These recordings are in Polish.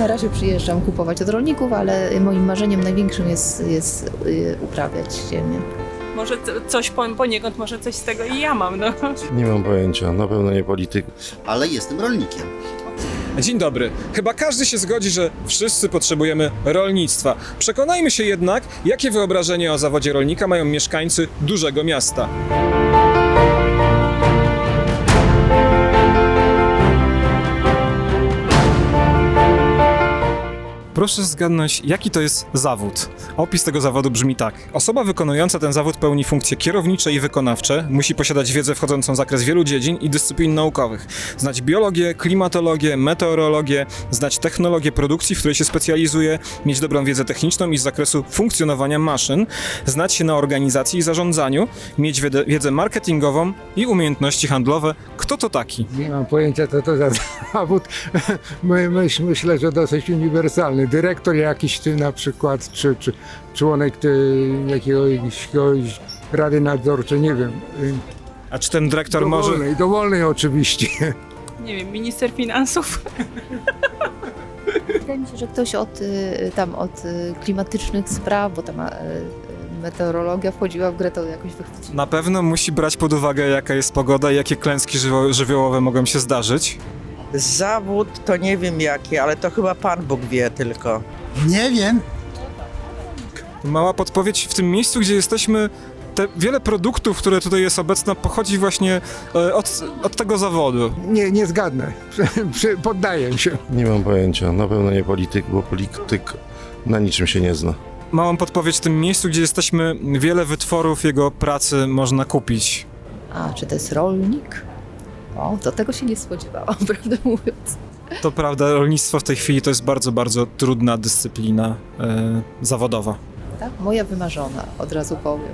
Na razie przyjeżdżam kupować od rolników, ale moim marzeniem największym jest, jest y, uprawiać ziemię. Może coś po- poniekąd, może coś z tego i ja mam, no. Nie mam pojęcia, na pewno nie polityk. ale jestem rolnikiem. Dzień dobry. Chyba każdy się zgodzi, że wszyscy potrzebujemy rolnictwa. Przekonajmy się jednak, jakie wyobrażenie o zawodzie rolnika mają mieszkańcy dużego miasta. Proszę zgadnąć, jaki to jest zawód. Opis tego zawodu brzmi tak. Osoba wykonująca ten zawód pełni funkcje kierownicze i wykonawcze, musi posiadać wiedzę wchodzącą w zakres wielu dziedzin i dyscyplin naukowych, znać biologię, klimatologię, meteorologię, znać technologię produkcji, w której się specjalizuje, mieć dobrą wiedzę techniczną i z zakresu funkcjonowania maszyn, znać się na organizacji i zarządzaniu, mieć wiedzę, marketingową i umiejętności handlowe. Kto to taki? Nie mam pojęcia, co to za zawód. My, myśl, myślę, że dosyć uniwersalny. Dyrektor jakiś ty na przykład, czy, czy członek ty, jakiegoś, jakiegoś rady nadzorczej, nie wiem. A czy ten dyrektor może... Dowolnej, dowolnej oczywiście. Nie wiem, minister finansów. Wydaje mi się, że ktoś od, y, tam od y, klimatycznych spraw, bo tam y, meteorologia wchodziła w grę, to jakoś wychwyciła. Na pewno musi brać pod uwagę, jaka jest pogoda i jakie klęski żywiołowe mogą się zdarzyć. Zawód to nie wiem jaki, ale to chyba Pan Bóg wie tylko. Nie wiem. Mała podpowiedź, w tym miejscu, gdzie jesteśmy, te wiele produktów, które tutaj jest obecne, pochodzi właśnie e, od, od tego zawodu. Nie, nie zgadnę. Przy- Poddaję się. Nie mam pojęcia, na pewno nie polityk, bo polityk na niczym się nie zna. Małą podpowiedź, w tym miejscu, gdzie jesteśmy, wiele wytworów jego pracy można kupić. A, czy to jest rolnik? O, to tego się nie spodziewałam, prawdę mówiąc. To prawda, rolnictwo w tej chwili to jest bardzo, bardzo trudna dyscyplina e, zawodowa. Tak? Moja wymarzona, od razu powiem.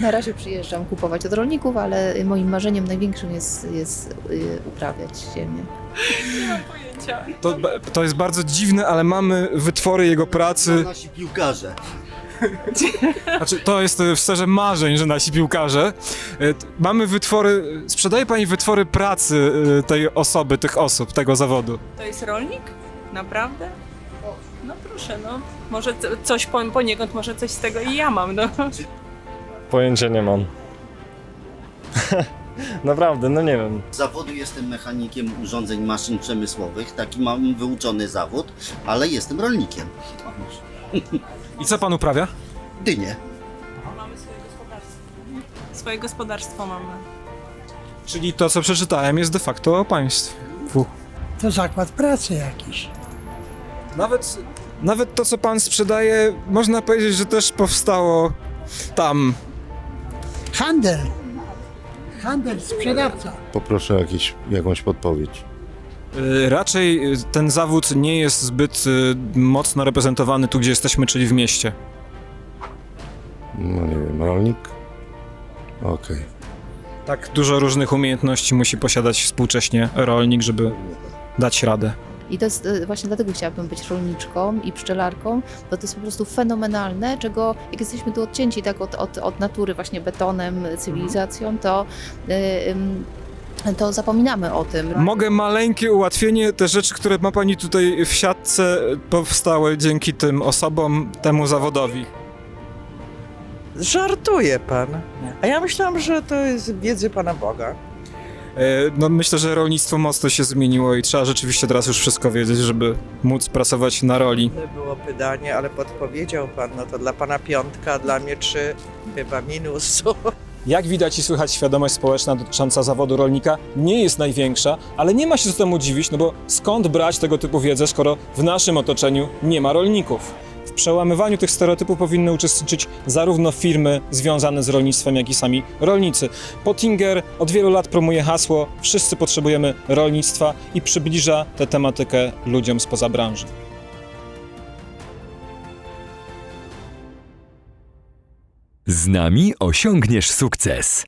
Na razie przyjeżdżam kupować od rolników, ale moim marzeniem największym jest, jest y, uprawiać ziemię. Pojęcia. To, to jest bardzo dziwne, ale mamy wytwory jego pracy. Nasi piłkarze. Znaczy, to jest e, w sferze marzeń, że nasi piłkarze. E, Mamy wytwory, sprzedaje pani wytwory pracy e, tej osoby, tych osób, tego zawodu. To jest rolnik? Naprawdę? No proszę, no. Może coś po- poniekąd, może coś z tego i ja mam, no. Pojęcia nie mam. Naprawdę, no nie wiem. Z zawodu jestem mechanikiem urządzeń maszyn przemysłowych, taki mam wyuczony zawód, ale jestem rolnikiem. I co pan uprawia? Dynie. Mamy swoje gospodarstwo. Swoje gospodarstwo mamy. Czyli to, co przeczytałem, jest de facto o państwu. To zakład pracy jakiś. Nawet, nawet to, co pan sprzedaje, można powiedzieć, że też powstało tam. Handel. Handel, sprzedawca. Poproszę jakieś, jakąś podpowiedź. E, Raczej e, ten zawód nie jest zbyt e, mocno reprezentowany tu, gdzie jesteśmy, czyli w mieście. No nie wiem, rolnik? Okej. Tak dużo różnych umiejętności musi posiadać współcześnie rolnik, żeby dać radę. I to jest y, właśnie dlatego chciałabym być rolniczką i pszczelarką, bo to jest po prostu fenomenalne, czego jak jesteśmy tu odcięci tak od, od, od natury, właśnie betonem, cywilizacją, to, y, ym, to zapominamy o tym. Mogę maleńkie ułatwienie, te rzeczy, które ma pani tutaj w siatce, powstały dzięki tym osobom, temu zawodowi. Żartuje Pan. A ja myślałam, że to jest wiedzy Pana Boga. E, No myślę, że rolnictwo mocno się zmieniło i trzeba rzeczywiście teraz już wszystko wiedzieć, żeby móc pracować na roli. To było pytanie, ale podpowiedział Pan, no to dla Pana piątka, a dla mnie trzy, chyba minus. Jak widać i słychać, świadomość społeczna dotycząca zawodu rolnika nie jest największa, ale nie ma się co temu dziwić, no bo skąd brać tego typu wiedzę, skoro w naszym otoczeniu nie ma rolników? W przełamywaniu tych stereotypów powinny uczestniczyć zarówno firmy związane z rolnictwem, jak i sami rolnicy. Pottinger od wielu lat promuje hasło Wszyscy potrzebujemy rolnictwa i przybliża tę tematykę ludziom spoza branży. Z nami osiągniesz sukces.